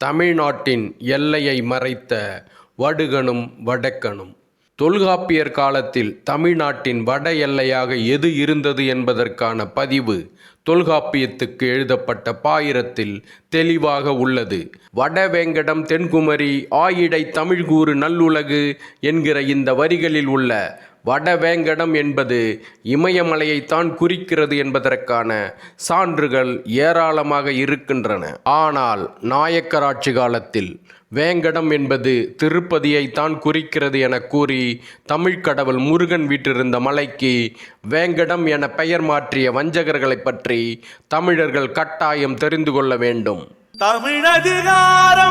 தமிழ்நாட்டின் எல்லையை மறைத்த வடுகனும் வடக்கனும். தொல்காப்பியர் காலத்தில் தமிழ்நாட்டின் வட எல்லையாக எது இருந்தது என்பதற்கான பதிவு தொல்காப்பியத்துக்கு எழுதப்பட்ட பாயிரத்தில் தெளிவாக உள்ளது. வடவேங்கடம் தென்குமரி ஆயிடை தமிழ்கூறு நல்லுலகு என்கிற இந்த வரிகளில் உள்ள வடவேங்கடம் என்பது இமயமலையைத்தான் குறிக்கிறது என்பதற்கான சான்றுகள் ஏராளமாக இருக்கின்றன. ஆனால் நாயக்கராட்சி காலத்தில் வேங்கடம் என்பது திருப்பதியைத்தான் குறிக்கிறது என கூறி தமிழ்க் கடவுள் முருகன் வீட்டிருந்த மலைக்கு வேங்கடம் என பெயர் மாற்றிய வஞ்சகர்களைப் பற்றி தமிழர்கள் கட்டாயம் தெரிந்து கொள்ள வேண்டும். தமிழதிகாரம்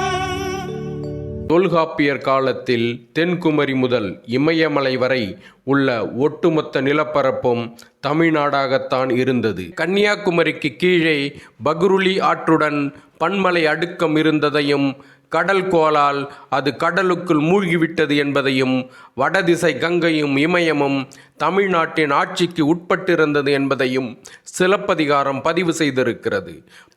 தொல்காப்பியர் காலத்தில் தென்குமரி முதல் இமயமலை வரை உள்ள ஒட்டுமொத்த நிலப்பரப்பும் தமிழ்நாடாகத்தான் இருந்தது. கன்னியாகுமரிக்கு கீழே பகுருளி ஆற்றுடன் பன்மலை அடுக்கம் இருந்ததையும் கடல் கோலால் அது கடலுக்குள் மூழ்கிவிட்டது என்பதையும் வடதிசை கங்கையும் இமயமும் தமிழ்நாட்டின் ஆட்சிக்கு உட்பட்டிருந்தது என்பதையும் சிலப்பதிகாரம் பதிவு செய்திருக்கிறது.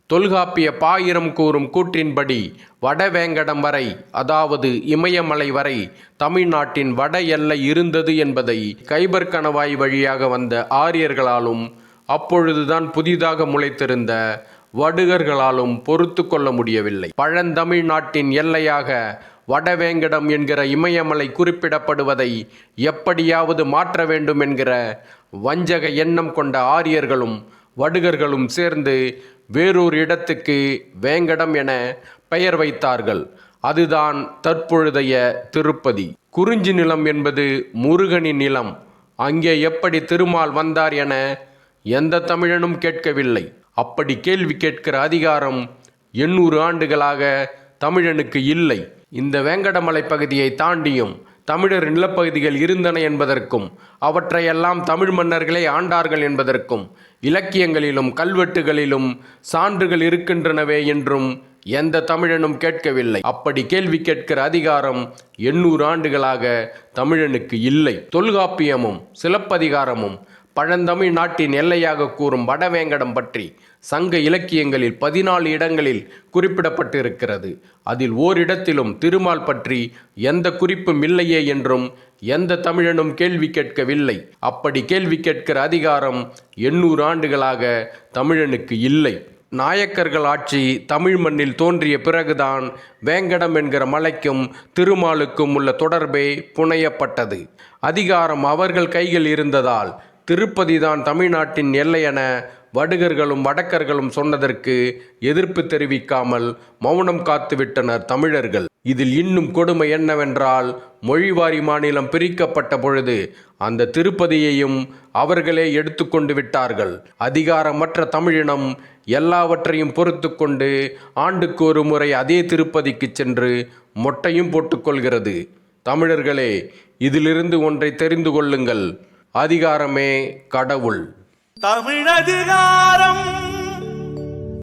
தொல்காப்பிய பாயிரம் கூறும் கூற்றின்படி வடவேங்கடம் வரை அதாவது இமயமலை வரை தமிழ்நாட்டின் வட எல்லை இருந்தது என்பதை கைபர் கணவாய் வழியாக வந்த ஆரியர்களாலும் அப்பொழுதுதான் புதிதாக முளைத்திருந்த வடுகர்களாலும் பொறுத்து கொள்ள முடியவில்லை. பழந்தமிழ்நாட்டின் எல்லையாக வடவேங்கடம் என்கிற இமயமலை குறிப்பிடப்படுவதை எப்படியாவது மாற்ற வேண்டும் என்கிற வஞ்சக எண்ணம் கொண்ட ஆரியர்களும் வடுகர்களும் சேர்ந்து வேறொரு இடத்துக்கு வேங்கடம் என பெயர் வைத்தார்கள். அதுதான் தற்பொழுதைய திருப்பதி. குறிஞ்சி நிலம் என்பது முருகனின் நிலம். அங்கே எப்படி திருமால் வந்தார் என எந்த தமிழனும் கேட்கவில்லை. அப்படி கேள்வி கேட்கிற அதிகாரம் எண்ணூறு ஆண்டுகளாக தமிழனுக்கு இல்லை. இந்த வேங்கடமலை பகுதியை தாண்டியும் தமிழர் நிலப்பகுதிகள் இருந்தன என்பதற்கும் அவற்றையெல்லாம் தமிழ் மன்னர்களே ஆண்டார்கள் என்பதற்கும் இலக்கியங்களிலும் கல்வெட்டுகளிலும் சான்றுகள் இருக்கின்றனவே என்றும் எந்த தமிழனும் கேட்கவில்லை. அப்படி கேள்வி கேட்கிற அதிகாரம் எண்ணூறு ஆண்டுகளாக தமிழனுக்கு இல்லை. தொல்காப்பியமும் சிலப்பதிகாரமும் பழந்தமிழ் நாட்டின் எல்லையாக கூறும் வடவேங்கடம் பற்றி சங்க இலக்கியங்களில் பதினாலு இடங்களில் குறிப்பிடப்பட்டிருக்கிறது. அதில் ஓரிடத்திலும் திருமால் பற்றி எந்த குறிப்பும் இல்லையே என்றும் எந்த தமிழனும் கேள்வி கேட்கவில்லை. அப்படி கேள்வி கேட்கிற அதிகாரம் எண்ணூறு ஆண்டுகளாக தமிழனுக்கு இல்லை. நாயக்கர்கள் ஆட்சி தமிழ் மண்ணில் தோன்றிய பிறகுதான் வேங்கடம் என்கிற மலைக்கும் திருமாலுக்கும் உள்ள தொடர்பே புனையப்பட்டது. அதிகாரம் அவர்கள் கையில் இருந்ததால் திருப்பதிதான் தமிழ்நாட்டின் எல்லை என வடுகர்களும் வடக்கர்களும் சொன்னதற்கு எதிர்ப்பு தெரிவிக்காமல் மௌனம் காத்துவிட்டனர் தமிழர்கள். இதில் இன்னும் கொடுமை என்னவென்றால் மொழிவாரி மாநிலம் பிரிக்கப்பட்ட பொழுது அந்த திருப்பதியையும் அவர்களே எடுத்துக்கொண்டு விட்டார்கள். அதிகாரமற்ற தமிழினம் எல்லாவற்றையும் பொறுத்து கொண்டு ஆண்டுக்கு ஒரு முறை அதே திருப்பதிக்கு சென்று மொட்டையும் போட்டுக்கொள்கிறது தமிழர்களே இதிலிருந்து ஒன்றை தெரிந்து கொள்ளுங்கள். அதிகாரமே கடவுள். தமிழதிகாரம்